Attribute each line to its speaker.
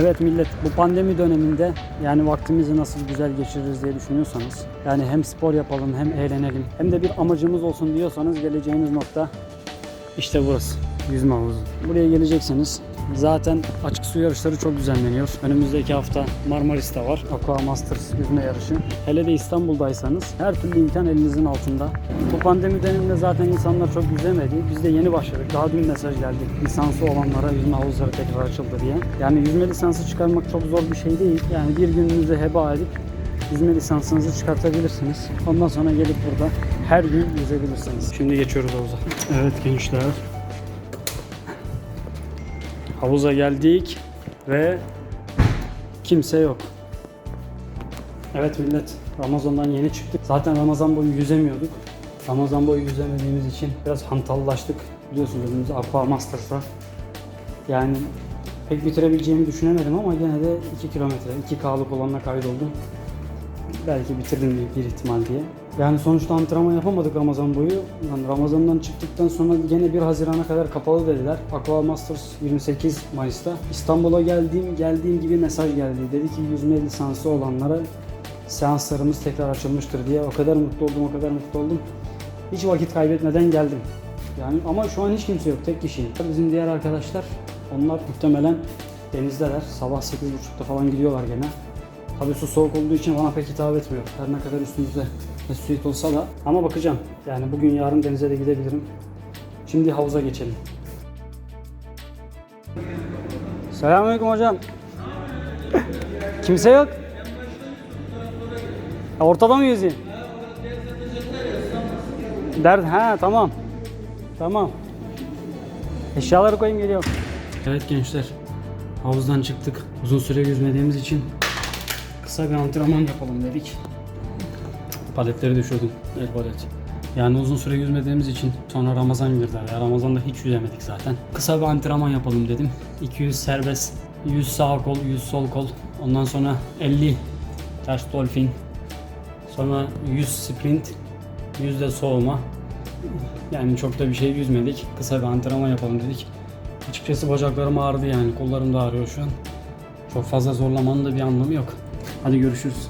Speaker 1: Evet millet bu pandemi döneminde yani vaktimizi nasıl güzel geçiririz diye düşünüyorsanız yani hem spor yapalım hem eğlenelim hem de bir amacımız olsun diyorsanız geleceğiniz nokta işte burası yüzme havuzu. Buraya geleceksiniz. Zaten açık su yarışları çok düzenleniyor. Önümüzdeki hafta Marmaris'te var. Aqua Masters yüzme yarışı. Hele de İstanbul'daysanız her türlü imkan elinizin altında. Bu pandemi döneminde zaten insanlar çok yüzemedi. Biz de yeni başladık. Daha dün mesaj geldi. Lisansı olanlara yüzme havuzları tekrar açıldı diye. Yani yüzme lisansı çıkarmak çok zor bir şey değil. Yani bir gününüzü heba edip yüzme lisansınızı çıkartabilirsiniz. Ondan sonra gelip burada her gün yüzebilirsiniz. Şimdi geçiyoruz havuza. Evet gençler. Havuza geldik ve kimse yok. Evet millet, Ramazan'dan yeni çıktık. Zaten Ramazan boyu yüzemiyorduk. Ramazan boyu yüzemediğimiz için biraz hantallaştık. Biliyorsunuz önümüzde Aqua. Yani pek bitirebileceğimi düşünemedim ama gene de 2 kilometre, 2K'lık olanla kaydoldum. Belki bitirdim bir ihtimal diye. Yani sonuçta antrenman yapamadık Ramazan boyu. Yani Ramazan'dan çıktıktan sonra gene 1 Haziran'a kadar kapalı dediler. Aqua Masters 28 Mayıs'ta. İstanbul'a geldiğim geldiğim gibi mesaj geldi. Dedi ki yüzme lisansı olanlara seanslarımız tekrar açılmıştır diye. O kadar mutlu oldum, o kadar mutlu oldum. Hiç vakit kaybetmeden geldim. Yani ama şu an hiç kimse yok, tek kişiyim. Bizim diğer arkadaşlar, onlar muhtemelen denizdeler. Sabah 8.30'da falan gidiyorlar gene. Tabii su soğuk olduğu için bana pek hitap etmiyor. Her ne kadar üstümüzde mesuiyet olsa da. Ama bakacağım. Yani bugün yarın denize de gidebilirim. Şimdi havuza geçelim. Selamünaleyküm hocam. Kimse yok. Ortada mı yüzeyim? Dert ha tamam. Tamam. Eşyaları koyayım geliyorum. Evet gençler. Havuzdan çıktık. Uzun süre yüzmediğimiz için kısa bir antrenman yapalım dedik. Paletleri düşürdüm. El palet. Yani uzun süre yüzmediğimiz için sonra Ramazan girdi. Ya Ramazan'da hiç yüzemedik zaten. Kısa bir antrenman yapalım dedim. 200 serbest, 100 sağ kol, 100 sol kol. Ondan sonra 50 ters dolphin. Sonra 100 sprint, 100 de soğuma. Yani çok da bir şey yüzmedik. Kısa bir antrenman yapalım dedik. Açıkçası bacaklarım ağrıdı yani. Kollarım da ağrıyor şu an. Çok fazla zorlamanın da bir anlamı yok. Hadi görüşürüz.